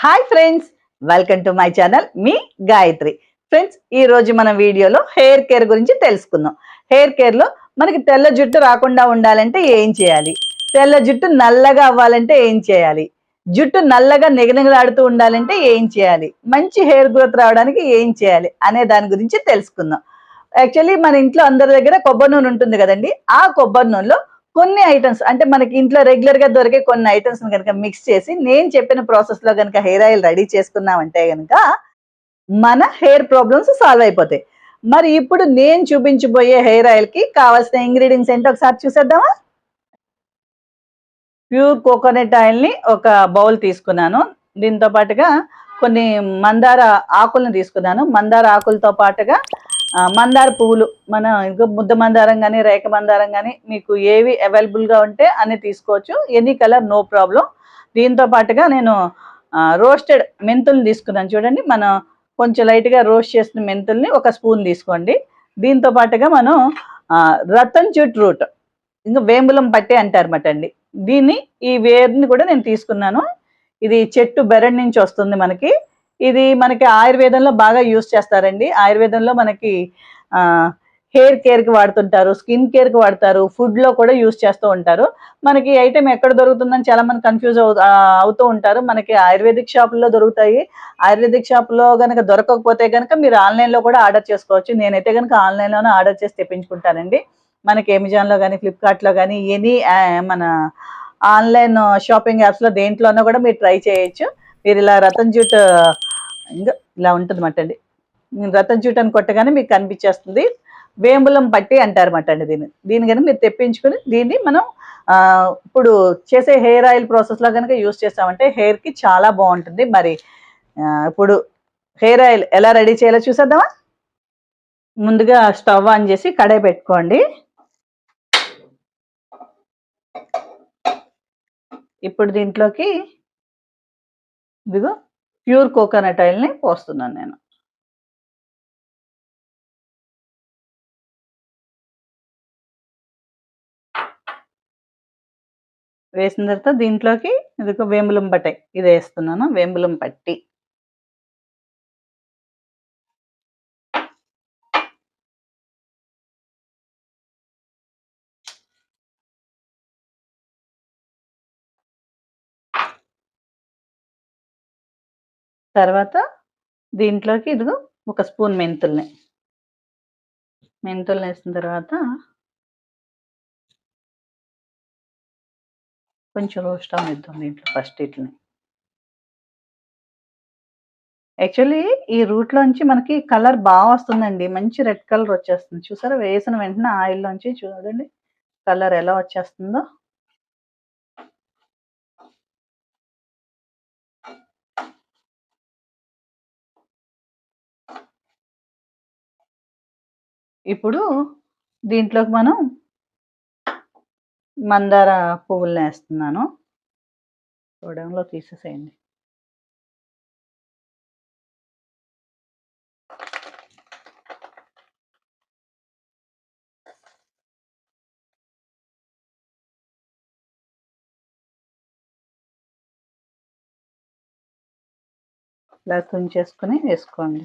Hi friends welcome to my channel me Gayatri. Friends ఈ రోజు మన వీడియోలో హెయిర్ కేర్ గురించి తెలుసుకుందాం. హెయిర్ కేర్లో మనకి తెల్ల జుట్టు రాకుండా ఉండాలంటే ఏం చేయాలి? తెల్ల జుట్టు నల్లగా అవ్వాలంటే ఏం చేయాలి? జుట్టు నల్లగా నిగనిగలాడుతూ ఉండాలంటే ఏం చేయాలి? మంచి హెయిర్ గ్రోత్ రావడానికి ఏం చేయాలి? అనే దాని గురించి తెలుసుకుందాం. యాక్చువల్లీ మన ఇంట్లో అందరి దగ్గర కొబ్బరి నూనె ఉంటుంది కదండి ఆ కొబ్బరి నూనెలో కొన్ని ఐటమ్స్ అంటే మనకి ఇంట్లో రెగ్యులర్గా దొరికే కొన్ని ఐటమ్స్ కనుక మిక్స్ చేసి నేను చెప్పిన ప్రాసెస్లో కనుక హెయిర్ ఆయిల్ రెడీ చేసుకున్నామంటే కనుక మన హెయిర్ ప్రాబ్లమ్స్ సాల్వ్ అయిపోతాయి. మరి ఇప్పుడు నేను చూపించబోయే హెయిర్ ఆయిల్కి కావాల్సిన ఇంగ్రీడియంట్స్ ఏంటో ఒకసారి చూసేద్దామా? ప్యూర్ కోకోనట్ ఆయిల్ని ఒక బౌల్ తీసుకున్నాను. దీంతో పాటుగా కొన్ని మందార ఆకులను తీసుకున్నాను. మందార ఆకులతో పాటుగా మందార పువ్వులు మన ఇంకా ముద్ద మందారం కానీ రేఖ మందారం కానీ మీకు ఏవి అవైలబుల్గా గా ఉంటే అన్ని తీసుకోవచ్చు. Any colour no problem. దీంతో పాటుగా నేను రోస్టెడ్ మెంతుల్ని తీసుకున్నాను. చూడండి మనం కొంచెం లైట్గా గా రోస్ట్ చేసిన మెంతుల్ని ఒక స్పూన్ తీసుకోండి. దీంతో పాటుగా మనం రతన్ చుట్ రూట్ ఇంకా వేంబులం పట్టే అంటారన్నమాట అండి దీన్ని ఈ వేర్ని కూడా నేను తీసుకున్నాను. ఇది చెట్టు బెరడ్ నుంచి వస్తుంది మనకి. ఇది మనకి ఆయుర్వేదంలో బాగా యూస్ చేస్తారండి. ఆయుర్వేదంలో మనకి హెయిర్ కేర్కి వాడుతుంటారు స్కిన్ కేర్కి వాడతారు ఫుడ్లో కూడా యూస్ చేస్తూ ఉంటారు. మనకి ఐటెం ఎక్కడ దొరుకుతుందని చాలా మంది కన్ఫ్యూజ్ అవుతూ ఉంటారు. మనకి ఆయుర్వేదిక్ షాపుల్లో దొరుకుతాయి. ఆయుర్వేదిక్ షాపులో కనుక దొరకకపోతే కనుక మీరు ఆన్లైన్లో కూడా ఆర్డర్ చేసుకోవచ్చు. నేనైతే కనుక ఆన్లైన్లోనే ఆర్డర్ చేసి తెప్పించుకుంటానండి. మనకి అమెజాన్లో కానీ ఫ్లిప్కార్ట్లో కానీ ఎనీ మన ఆన్లైన్ షాపింగ్ యాప్స్లో దేంట్లోనో కూడా మీరు ట్రై చేయొచ్చు. మీరు ఇలా రతన్ జూట్ ఇంకా ఇలా ఉంటుంది అండి. రథం జూట్ కొట్టగానే మీకు కనిపించేస్తుంది. వేములం పట్టి అంటారన్నమాట అండి దీన్ని. దీని కనుక మీరు తెప్పించుకుని దీన్ని మనం ఇప్పుడు చేసే హెయిర్ ఆయిల్ ప్రాసెస్లో కనుక యూస్ చేస్తామంటే హెయిర్కి చాలా బాగుంటుంది. మరి ఇప్పుడు హెయిర్ ఆయిల్ ఎలా రెడీ చేయాలో చూసేద్దామా? ముందుగా స్టవ్ ఆన్ చేసి కడాయి పెట్టుకోండి. ఇప్పుడు దీంట్లోకి ఇదిగో ప్యూర్ కోకోనట్ ఆయిల్ని పోస్తున్నాను నేను. వేసిన తర్వాత దీంట్లోకి ఇదిగో వేములం బట్టాయి ఇది వేస్తున్నాను వేములం పట్టి. తర్వాత దీంట్లోకి ఇదిగో ఒక స్పూన్ మెంతుల్ని. మెంతుల్ని వేసిన తర్వాత కొంచెం రోస్ట్ అవుతుంది దీంట్లో ఫస్ట్ ఇట్లని యాక్చువల్లీ ఈ రూట్లోంచి మనకి కలర్ బాగా వస్తుందండి. మంచి రెడ్ కలర్ వచ్చేస్తుంది. చూసారా? వేసిన వెంటనే ఆయిల్లోంచి చూడండి కలర్ ఎలా వచ్చేస్తుందో. ఇప్పుడు దీంట్లోకి మనం మందార పువ్వులను వేస్తున్నాను. చూడంలో తీసేసేయండి. ఇలా తుంచేసుకుని వేసుకోండి.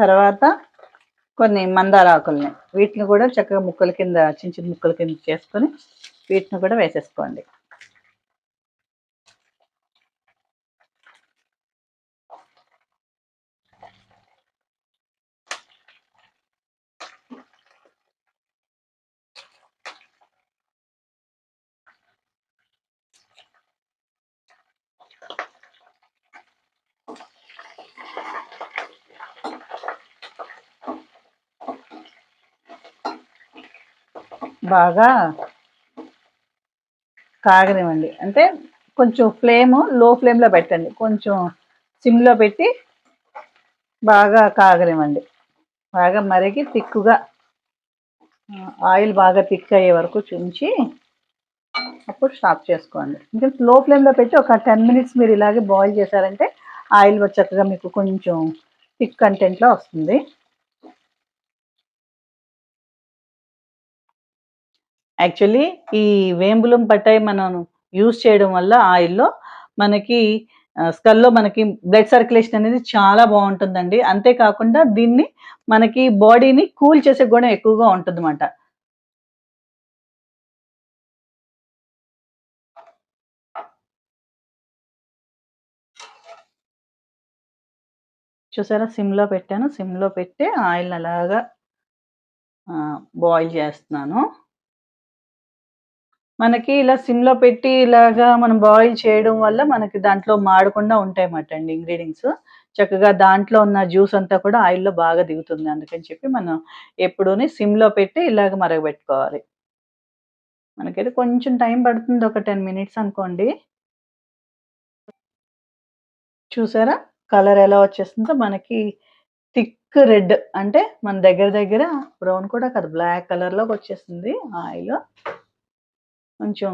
తర్వాత కొన్ని మందార ఆకుల్ని వీటిని కూడా చక్కగా ముక్కల కింద చిన్న చిన్న ముక్కల కింద చేసుకొని వీటిని కూడా వేసేసుకోండి. బాగా కాగనివ్వండి. అంటే కొంచెం ఫ్లేమ్లో ఫ్లేమ్లో పెట్టండి. కొంచెం సిమ్లో పెట్టి బాగా కాగనివ్వండి. బాగా మరిగి తిక్కుగా ఆయిల్ బాగా థిక్ అయ్యే వరకు చుంచి అప్పుడు స్టాప్ చేసుకోండి. ఇంకా లో ఫ్లేమ్లో పెట్టి ఒక టెన్ మినిట్స్ మీరు ఇలాగే బాయిల్ చేశారంటే ఆయిల్ చక్కగా మీకు కొంచెం థిక్ కంటెంట్లో వస్తుంది. యాక్చువల్లీ ఈ వేంబులం పట్టాయి మనం యూస్ చేయడం వల్ల ఆయిల్లో మనకి స్కల్లో మనకి బ్లడ్ సర్క్యులేషన్ అనేది చాలా బాగుంటుందండి. అంతేకాకుండా దీన్ని మనకి బాడీని కూల్ చేసే గుణం ఎక్కువగా ఉంటుందన్నమాట. చూసారా? సిమ్లో పెట్టాను. సిమ్లో పెట్టి ఆయిల్ అలాగా బాయిల్ చేస్తున్నాను. మనకి ఇలా సిమ్లో పెట్టి ఇలాగా మనం బాయిల్ చేయడం వల్ల మనకి దాంట్లో మాడకుండా ఉంటాయన్నమాట అండి ఇంగ్రీడియంట్స్ చక్కగా దాంట్లో ఉన్న జ్యూస్ అంతా కూడా ఆయిల్లో బాగా దిగుతుంది అందుకని చెప్పి మనం ఎప్పుడూని సిమ్లో పెట్టి ఇలాగ మరగబెట్టుకోవాలి. మనకైతే కొంచెం టైం పడుతుంది ఒక టెన్ మినిట్స్ అనుకోండి. చూసారా? కలర్ ఎలా వచ్చేస్తుందో మనకి థిక్ రెడ్ అంటే మన దగ్గర దగ్గర బ్రౌన్ కూడా కాదు బ్లాక్ కలర్లోకి వచ్చేస్తుంది ఆయిల్ కొంచెం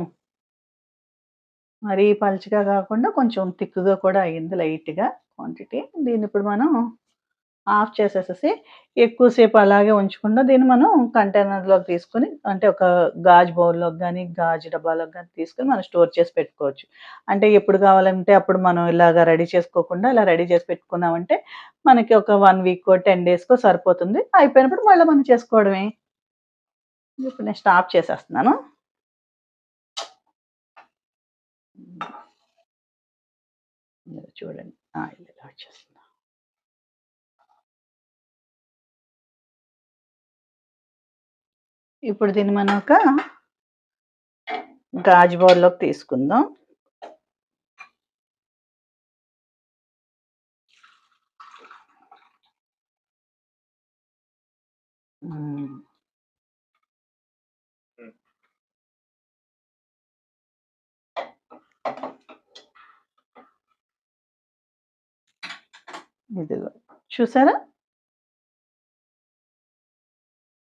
మరీ పలుచగా కాకుండా కొంచెం థిక్గా కూడా అయ్యింది లైట్గా క్వాంటిటీ. దీన్ని ఇప్పుడు మనం ఆఫ్ చేసేసేసి ఎక్కువసేపు అలాగే ఉంచకుండా దీన్ని మనం కంటైనర్లోకి తీసుకొని అంటే ఒక గాజు బౌల్లోకి కానీ గాజు డబ్బాలోకి కానీ తీసుకొని మనం స్టోర్ చేసి పెట్టుకోవచ్చు. అంటే ఎప్పుడు కావాలంటే అప్పుడు మనం ఇలాగ రెడీ చేసుకోకుండా ఇలా రెడీ చేసి పెట్టుకున్నామంటే మనకి ఒక వన్ వీక్ టెన్ డేస్కో సరిపోతుంది. అయిపోయినప్పుడు మళ్ళీ మనం చేసుకోవడమే. ఇప్పుడు నేను స్టాప్ చేసేస్తున్నాను. చూడండి ఇలా ఇప్పుడు దీన్ని మనం ఒక గాజు బౌల్లోకి తీసుకుందాం. ఇదిగో చూసారా?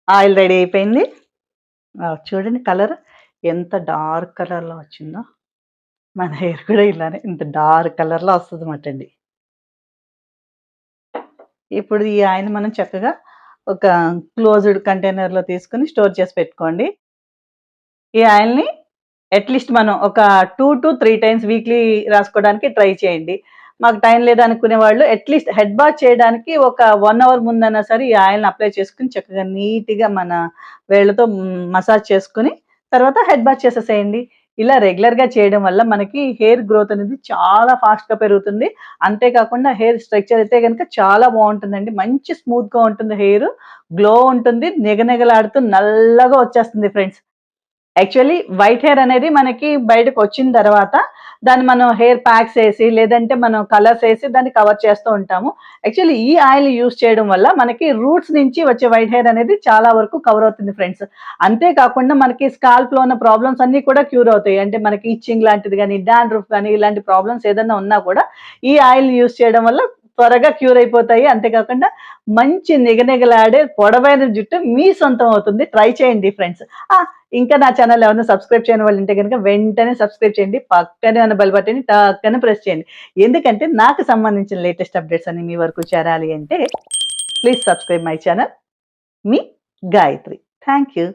ఆయిల్ రెడీ అయిపోయింది. చూడండి కలర్ ఎంత డార్క్ కలర్లో వచ్చిందో. మన హెయిర్ కూడా ఇలానే ఇంత డార్క్ కలర్లో వస్తుంది అన్నమాట అండి. ఇప్పుడు ఈ ఆయిల్ మనం చక్కగా ఒక క్లోజ్డ్ కంటైనర్లో తీసుకుని స్టోర్ చేసి పెట్టుకోండి. ఈ ఆయిల్ని అట్లీస్ట్ మనం ఒక two to three times weekly రాసుకోవడానికి ట్రై చేయండి. మాకు టైం లేదనుకునే వాళ్ళు అట్లీస్ట్ హెడ్ బాత్ చేయడానికి ఒక వన్ అవర్ ముందన్నా సరే ఈ ఆయిల్ని అప్లై చేసుకుని చక్కగా నీట్గా మన వేళ్ళతో మసాజ్ చేసుకుని తర్వాత హెడ్ బాత్ చేసేసేయండి. ఇలా రెగ్యులర్గా చేయడం వల్ల మనకి హెయిర్ గ్రోత్ అనేది చాలా ఫాస్ట్గా పెరుగుతుంది. అంతేకాకుండా హెయిర్ స్ట్రక్చర్ అయితే కనుక చాలా బాగుంటుందండి. మంచి స్మూత్గా ఉంటుంది హెయిర్ గ్లో ఉంటుంది నిగనిగలాడుతూ నల్లగా వచ్చేస్తుంది ఫ్రెండ్స్. యాక్చువల్లీ వైట్ హెయిర్ అనేది మనకి బయటకు వచ్చిన తర్వాత దాన్ని మనం హెయిర్ ప్యాక్స్ వేసి లేదంటే మనం కలర్స్ వేసి దాన్ని కవర్ చేస్తూ ఉంటాము. యాక్చువల్లీ ఈ ఆయిల్ యూస్ చేయడం వల్ల మనకి రూట్స్ నుంచి వచ్చే వైట్ హెయిర్ అనేది చాలా వరకు కవర్ అవుతుంది ఫ్రెండ్స్ అంతేకాకుండా మనకి స్కాల్ప్లో ఉన్న ప్రాబ్లమ్స్ అన్ని కూడా క్యూర్ అవుతాయి. అంటే మనకి ఇచ్చింగ్ లాంటిది కానీ డాండ్రూఫ్ కానీ ఇలాంటి ప్రాబ్లమ్స్ ఏదైనా ఉన్నా కూడా ఈ ఆయిల్ యూస్ చేయడం వల్ల త్వరగా క్యూర్ అయిపోతాయి. అంతేకాకుండా మంచి నిగనిగలాడే పొడవైన జుట్టు మీ సొంతం అవుతుంది. ట్రై చేయండి ఫ్రెండ్స్ ఇంకా నా ఛానల్ ఎవరైనా సబ్స్క్రైబ్ చేయని వాళ్ళు ఉంటే కనుక వెంటనే సబ్స్క్రైబ్ చేయండి. పక్కనే ఉన్న బెల్ బటన్ టక్కనే ప్రెస్ చేయండి. ఎందుకంటే నాకు సంబంధించిన లేటెస్ట్ అప్డేట్స్ అన్ని మీ వరకు చేరాలి అంటే ప్లీజ్ సబ్స్క్రైబ్ మై ఛానల్ మీ గాయత్రి. Thank you